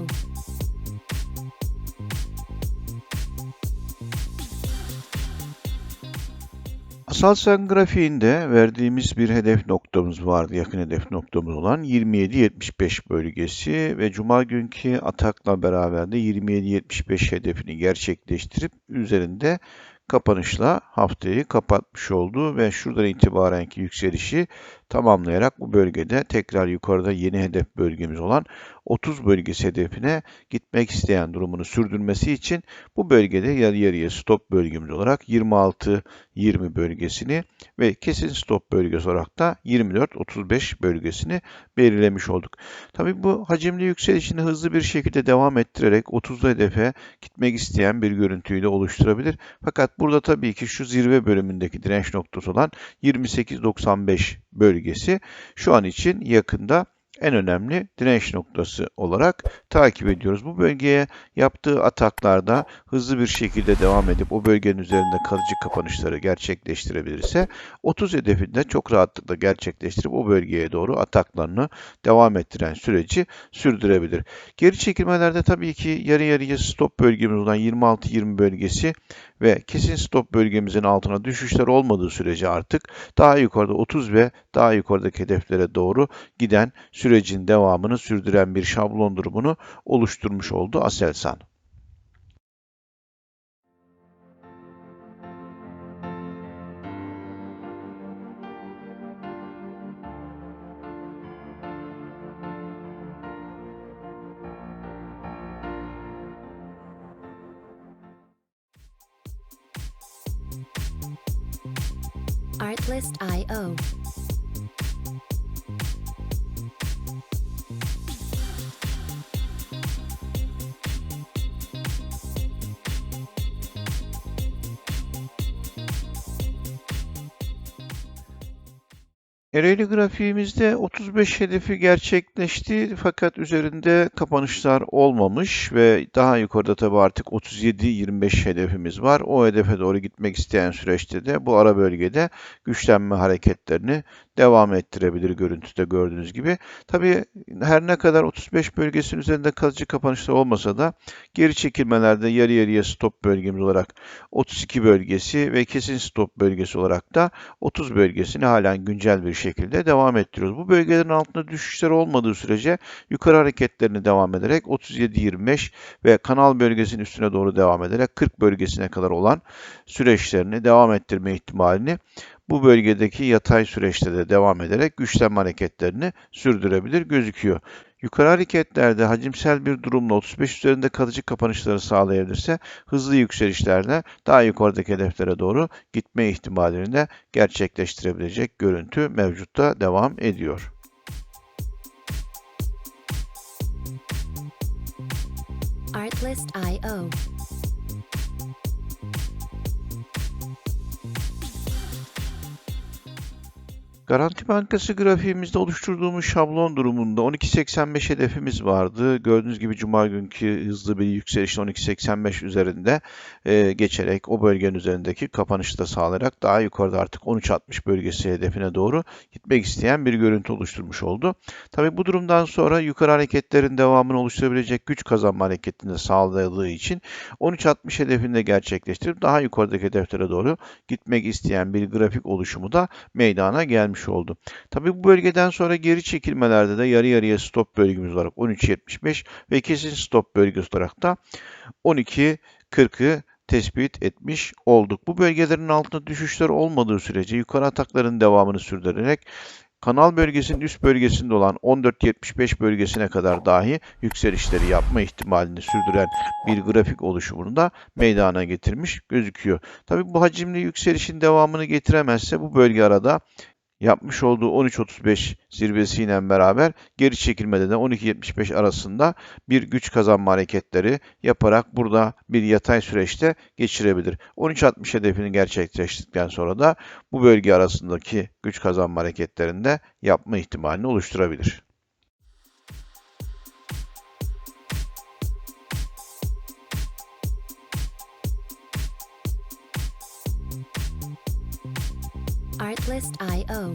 Artlist.io. Aselsan grafiğinde verdiğimiz bir hedef noktamız vardı. Yakın hedef noktamız olan 27-75 bölgesi ve Cuma günkü atakla beraber de 27-75 hedefini gerçekleştirip üzerinde kapanışla haftayı kapatmış oldu ve şuradan itibarenki yükselişi tamamlayarak bu bölgede tekrar yukarıda yeni hedef bölgemiz olan 30 bölgesi hedefine gitmek isteyen durumunu sürdürmesi için bu bölgede yarı yarıya stop bölgemiz olarak 26-20 bölgesini ve kesin stop bölgesi olarak da 24-35 bölgesini belirlemiş olduk. Tabii bu hacimli yükselişini hızlı bir şekilde devam ettirerek 30 hedefe gitmek isteyen bir görüntüyü de oluşturabilir. Fakat burada tabii ki şu zirve bölümündeki direnç noktası olan 28-95 bölgesi şu an için yakında en önemli direnç noktası olarak takip ediyoruz. Bu bölgeye yaptığı ataklarda hızlı bir şekilde devam edip o bölgenin üzerinde kalıcı kapanışları gerçekleştirebilirse 30 hedefinde çok rahatlıkla gerçekleştirip o bölgeye doğru ataklarını devam ettiren süreci sürdürebilir. Geri çekilmelerde tabii ki yarı yarıya stop bölgemiz olan 26-20 bölgesi ve kesin stop bölgemizin altına düşüşler olmadığı sürece artık daha yukarıda 30 ve daha yukarıdaki hedeflere doğru giden sürecin devamını sürdüren bir şablon durumunu oluşturmuş oldu Aselsan. Artlist.io. Ereğli grafiğimizde 35 hedefi gerçekleşti fakat üzerinde kapanışlar olmamış ve daha yukarıda tabi artık 37-25 hedefimiz var. O hedefe doğru gitmek isteyen süreçte de bu ara bölgede güçlenme hareketlerini devam ettirebilir görüntüde gördüğünüz gibi. Tabi her ne kadar 35 bölgesinin üzerinde kalıcı kapanışlar olmasa da geri çekilmelerde yarı yarıya stop bölgemiz olarak 32 bölgesi ve kesin stop bölgesi olarak da 30 bölgesini halen güncel bir şekilde devam ettiriyoruz. Bu bölgelerin altında düşüşler olmadığı sürece yukarı hareketlerini devam ederek 37-25 ve kanal bölgesinin üstüne doğru devam ederek 40 bölgesine kadar olan süreçlerini devam ettirme ihtimalini bu bölgedeki yatay süreçte de devam ederek güçlenme hareketlerini sürdürebilir gözüküyor. Yukarı hareketlerde hacimsel bir durumla 35 üzerinde kalıcı kapanışları sağlayabilirse hızlı yükselişlerde daha yukarıdaki hedeflere doğru gitme ihtimalini de gerçekleştirebilecek görüntü mevcutta devam ediyor. Artlist.io. Garanti Bankası grafiğimizde oluşturduğumuz şablon durumunda 12.85 hedefimiz vardı. Gördüğünüz gibi Cuma günkü hızlı bir yükselişle 12.85 üzerinde e, geçerek o bölgenin üzerindeki kapanışı da sağlayarak daha yukarıda artık 13.60 bölgesi hedefine doğru gitmek isteyen bir görüntü oluşturmuş oldu. Tabi bu durumdan sonra yukarı hareketlerin devamını oluşturabilecek güç kazanma hareketini sağladığı için 13.60 hedefini de gerçekleştirip daha yukarıdaki hedeflere doğru gitmek isteyen bir grafik oluşumu da meydana gelmiş oldu. Tabii bu bölgeden sonra geri çekilmelerde de yarı yarıya stop bölgemiz olarak 13.75 ve kesin stop bölgesi olarak da 12.40'ı tespit etmiş olduk. Bu bölgelerin altında düşüşler olmadığı sürece yukarı atakların devamını sürdürerek kanal bölgesinin üst bölgesinde olan 14.75 bölgesine kadar dahi yükselişleri yapma ihtimalini sürdüren bir grafik oluşumunu da meydana getirmiş gözüküyor. Tabii bu hacimli yükselişin devamını getiremezse bu bölge arada yapmış olduğu 13.35 zirvesiyle beraber geri çekilmede de 12.75 arasında bir güç kazanma hareketleri yaparak burada bir yatay süreçte geçirebilir. 13.60 hedefini gerçekleştirdikten sonra da bu bölge arasındaki güç kazanma hareketlerinde yapma ihtimalini oluşturabilir. Artlist.io.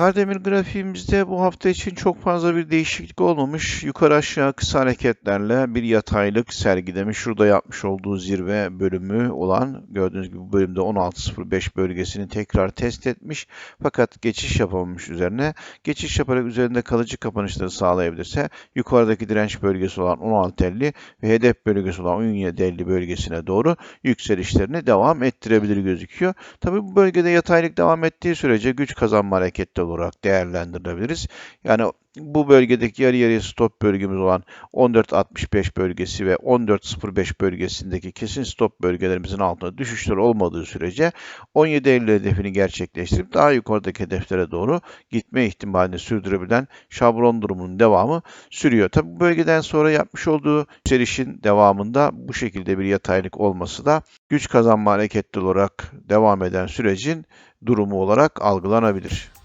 Kardemir grafiğimizde bu hafta için çok fazla bir değişiklik olmamış. Yukarı aşağı kısa hareketlerle bir yataylık sergilemiş. Şurada yapmış olduğu zirve bölümü olan gördüğünüz gibi bu bölümde 16.05 bölgesini tekrar test etmiş. Fakat geçiş yapamamış üzerine. Geçiş yaparak üzerinde kalıcı kapanışları sağlayabilirse yukarıdaki direnç bölgesi olan 16.50 ve hedef bölgesi olan 17.50 bölgesine doğru yükselişlerini devam ettirebilir gözüküyor. Tabii bu bölgede yataylık devam ettiği sürece güç kazanma hareketleri olarak değerlendirebiliriz. Yani bu bölgedeki yarı yarıya stop bölgemiz olan 14.65 bölgesi ve 14.05 bölgesindeki kesin stop bölgelerimizin altında düşüşler olmadığı sürece 17.50 hedefini gerçekleştirip daha yukarıdaki hedeflere doğru gitme ihtimalini sürdürebilen şablon durumunun devamı sürüyor. Tabi bu bölgeden sonra yapmış olduğu yükselişin devamında bu şekilde bir yataylık olması da güç kazanma hareketli olarak devam eden sürecin durumu olarak algılanabilir.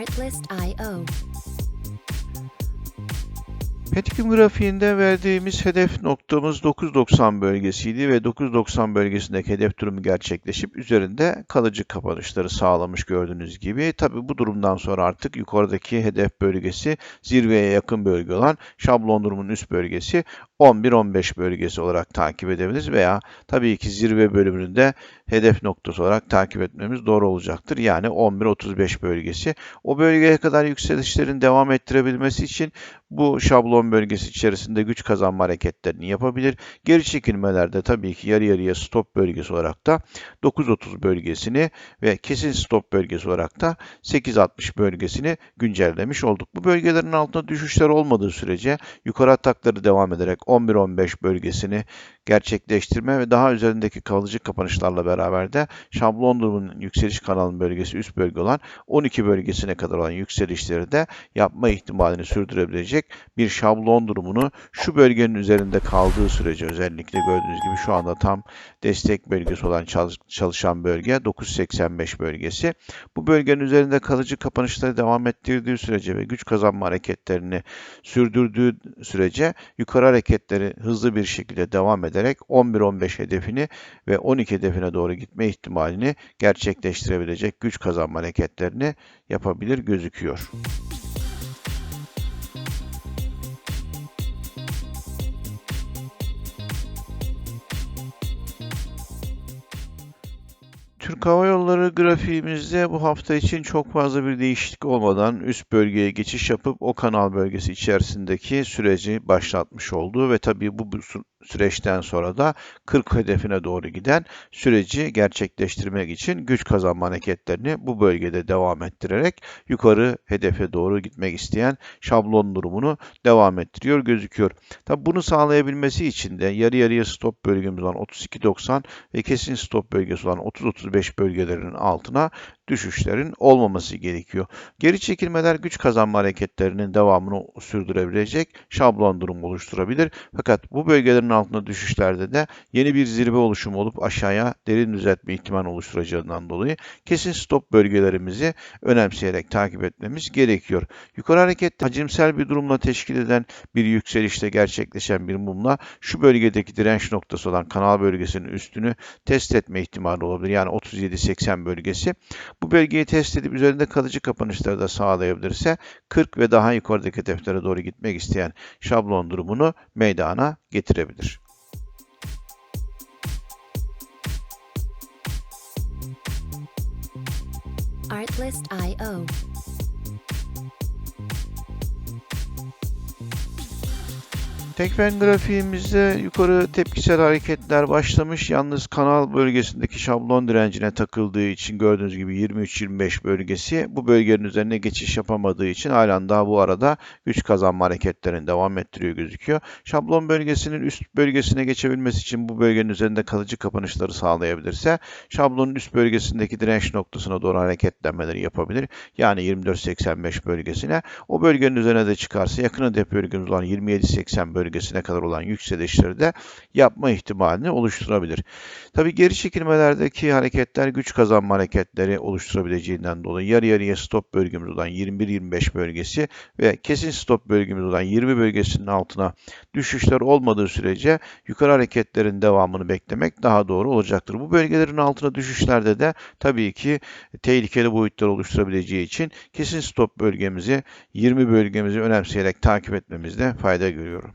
Artlist.io Petkim grafiğinde verdiğimiz hedef noktamız 990 bölgesiydi ve 990 bölgesindeki hedef durumu gerçekleşip üzerinde kalıcı kapanışları sağlamış gördüğünüz gibi. Tabi bu durumdan sonra artık yukarıdaki hedef bölgesi zirveye yakın bölge olan şablon durumunun üst bölgesi 11-15 bölgesi olarak takip edebiliriz veya tabii ki zirve bölümünde hedef noktası olarak takip etmemiz doğru olacaktır. Yani 11-35 bölgesi. O bölgeye kadar yükselişlerin devam ettirebilmesi için bu şablon bölgesi içerisinde güç kazanma hareketlerini yapabilir. Geri çekilmelerde tabii ki yarı yarıya stop bölgesi olarak da 9.30 bölgesini ve kesin stop bölgesi olarak da 8.60 bölgesini güncellemiş olduk. Bu bölgelerin altında düşüşler olmadığı sürece yukarı atakları devam ederek 11-15 bölgesini gerçekleştirme ve daha üzerindeki kalıcı kapanışlarla beraber de şablon durumunun yükseliş kanalının bölgesi üst bölge olan 12 bölgesine kadar olan yükselişleri de yapma ihtimalini sürdürebilecek bir şablon durumunu şu bölgenin üzerinde kaldığı sürece özellikle gördüğünüz gibi şu anda tam destek bölgesi olan çalışan bölge 985 bölgesi. Bu bölgenin üzerinde kalıcı kapanışları devam ettirdiği sürece ve güç kazanma hareketlerini sürdürdüğü sürece yukarı hareketleri hızlı bir şekilde devam eder ederek 11-15 hedefini ve 12 hedefine doğru gitme ihtimalini gerçekleştirebilecek güç kazanma hareketlerini yapabilir gözüküyor. Türk Hava Yolları grafiğimizde bu hafta için çok fazla bir değişiklik olmadan üst bölgeye geçiş yapıp o kanal bölgesi içerisindeki süreci başlatmış oldu ve tabii bu süreçten sonra da 40 hedefine doğru giden süreci gerçekleştirmek için güç kazanma hareketlerini bu bölgede devam ettirerek yukarı hedefe doğru gitmek isteyen şablon durumunu devam ettiriyor gözüküyor. Tabi bunu sağlayabilmesi için de yarı yarıya stop bölgemiz olan 32.90 ve kesin stop bölgesi olan 30-35 bölgelerinin altına düşüşlerin olmaması gerekiyor. Geri çekilmeler güç kazanma hareketlerinin devamını sürdürebilecek şablon durum oluşturabilir. Fakat bu bölgelerin altında düşüşlerde de yeni bir zirve oluşumu olup aşağıya derin düzeltme ihtimali oluşturacağından dolayı kesin stop bölgelerimizi önemseyerek takip etmemiz gerekiyor. Yukarı hareket hacimsel bir durumla teşkil eden bir yükselişte gerçekleşen bir mumla şu bölgedeki direnç noktası olan kanal bölgesinin üstünü test etme ihtimali olabilir. Yani 37-80 bölgesi. Bu bölgeyi test edip üzerinde kalıcı kapanışları da sağlayabilirse 40 ve daha yukarıdaki hedeflere doğru gitmek isteyen şablon durumunu meydana getirebilir. Artlist.io Tekfen grafiğimizde yukarı tepkisel hareketler başlamış. Yalnız kanal bölgesindeki şablon direncine takıldığı için gördüğünüz gibi 23-25 bölgesi bu bölgenin üzerine geçiş yapamadığı için halen daha bu arada güç kazanma hareketlerini devam ettiriyor gözüküyor. Şablon bölgesinin üst bölgesine geçebilmesi için bu bölgenin üzerinde kalıcı kapanışları sağlayabilirse şablonun üst bölgesindeki direnç noktasına doğru hareketlenmeleri yapabilir. Yani 24-85 bölgesine. O bölgenin üzerine de çıkarsa yakın hedef bölgemiz olan 27-80 bölgesine bölgesine kadar olan yükselişleri de yapma ihtimalini oluşturabilir. Tabii geri çekilmelerdeki hareketler güç kazanma hareketleri oluşturabileceğinden dolayı yarı yarıya stop bölgemiz olan 21-25 bölgesi ve kesin stop bölgemiz olan 20 bölgesinin altına düşüşler olmadığı sürece yukarı hareketlerin devamını beklemek daha doğru olacaktır. Bu bölgelerin altına düşüşlerde de tabii ki tehlikeli boyutlar oluşturabileceği için kesin stop bölgemizi 20 bölgemizi önemseyerek takip etmemizde fayda görüyorum.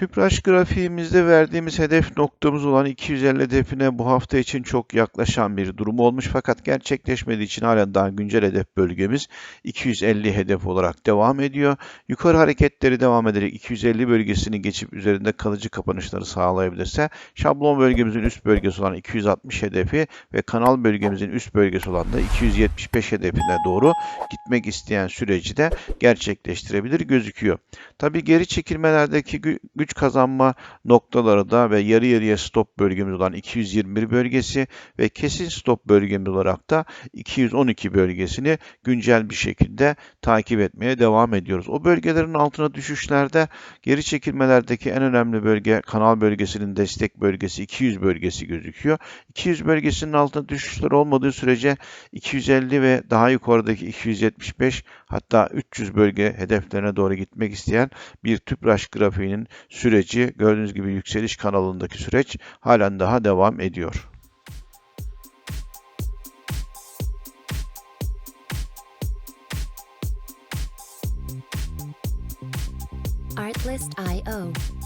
Tüpraş grafiğimizde verdiğimiz hedef noktamız olan 250 hedefine bu hafta için çok yaklaşan bir durum olmuş fakat gerçekleşmediği için halen daha güncel hedef bölgemiz 250 hedef olarak devam ediyor. Yukarı hareketleri devam ederek 250 bölgesini geçip üzerinde kalıcı kapanışları sağlayabilirse şablon bölgemizin üst bölgesi olan 260 hedefi ve kanal bölgemizin üst bölgesi olan da 275 hedefine doğru gitmek isteyen süreci de gerçekleştirebilir gözüküyor. Tabii geri çekilmelerdeki gü- güç kazanma noktaları da ve yarı yarıya stop bölgemiz olan 221 bölgesi ve kesin stop bölgemiz olarak da 212 bölgesini güncel bir şekilde takip etmeye devam ediyoruz. O bölgelerin altına düşüşlerde geri çekilmelerdeki en önemli bölge kanal bölgesinin destek bölgesi 200 bölgesi gözüküyor. 200 bölgesinin altına düşüşler olmadığı sürece 250 ve daha yukarıdaki 275 hatta 300 bölge hedeflerine doğru gitmek isteyen bir tüpraş grafiğinin süreci gördüğünüz gibi yükseliş kanalındaki süreç halen daha devam ediyor. Artlist.io.